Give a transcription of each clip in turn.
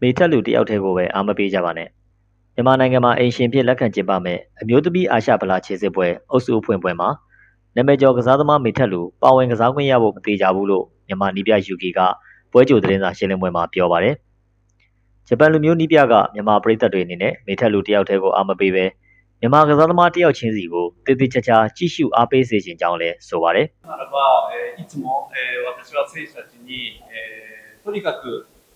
မိထက်လူတယောက်တည်းကိုပဲအားမပေးကြပါနဲ့မြန်မာနိုင်ငံမှာအိမ်ရှင်ဖြစ်လက်ခံကျင်းပမယ်အမျိုးသမီးအာရှဗလာခြေစစ်ပွဲအုပ်စုအဖွင့်ပွဲမှာနာမည်ကျော်ကစားသမားမိထက်လူပါဝင်ကစားခွင့်ရဖို့မသေးကြဘူးလို့မြန်မာနီးပြယူကီကပွဲကြိုသတင်းစာရှင်းလင်းပွဲမှာပြောပါတယ်ဂျပန်လူမျိုးနီးပြကမြန်မာပြည်သက်တွေအနေနဲ့မိထက်လူတယောက်တည်းကိုအားမပေးပဲမြန်မာကစားသမားတယောက်ချင်းစီကိုတည်တည်ချာချာကြည့်ရှုအားပေးစေခြင်းကြောင်းလည်းဆိုပါတယ်။အဲ့ဒါကいつも私は選手たちにとにかく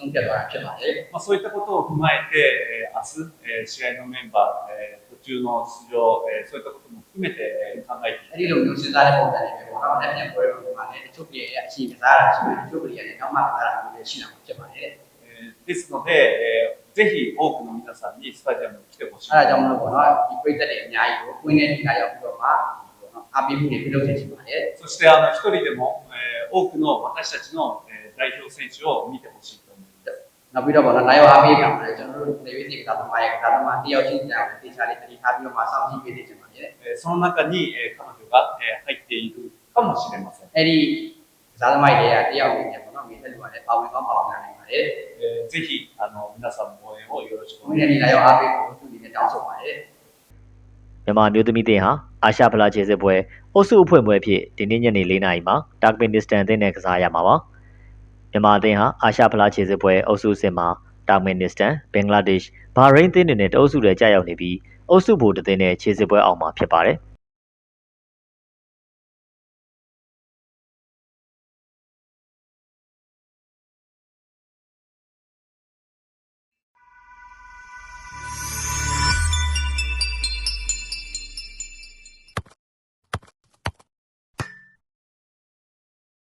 関係け。まあ、そういったことを踏まえて、明日、えー、試合のメンバー、えー、途中の出場、えー、そういったことも含めて考えていきたい。で、まえて、ですので、えー、ぜひ多くの皆さんにスタジアムに来てほしい。い、ま。そして、あの、一人でも、えー、多くの私たちの、えー、代表選手を見てほしい。 နောက်ပြီးတော့ဘာလဲလာရောက်အားပေးကြမှာလဲကျွန်တော်တို့နေဝိသေကသမားရဲ့ကသမားတယောက်ချင်းကြံတေချာလေးတတိထားပြီးတော့မှစောင့်ကြည့်ပေးနေကြပါလေ။その中に彼女が入っているかもしれません。အဲ့ဒီကသမားတွေကတယောက်ချင်းကြံပေါ့နော်မိသက်လူကလည်းပါဝင်ကောင်းပါဝင်နိုင်ပါတယ်။ぜひあの皆さんも応援をよろしくお願いします。ဒီနေ့လာရောက်အားပေးဖို့သူတွေတောင်းဆိုပါတယ်။မြန်မာမျိုးသမီးတင်ဟာအာရှဖလားခြေစစ်ပွဲအုပ်စုအဖွဲ့ပွဲဖြစ်ဒီနေ့ညနေ၄နာရီမှာတာဂမင်နစ္စတန်တင်နဲ့ကစားရမှာပါ။ မြန်မာအသင်းဟာအာရှဖလားခြေစစ်ပွဲအုပ်စုအဆင့်မှာတာကမင်နစ္စတန်ဘင်္ဂလားဒေ့ရှ်ဘာရိန်းအသင်းတွေနဲ့တအုပ်စုတွေကြာရောက်နေပြီးအုပ်စုဘူတစ်သင်းနဲ့ခြေစစ်ပွဲအောင်မှာဖြစ်ပါတယ်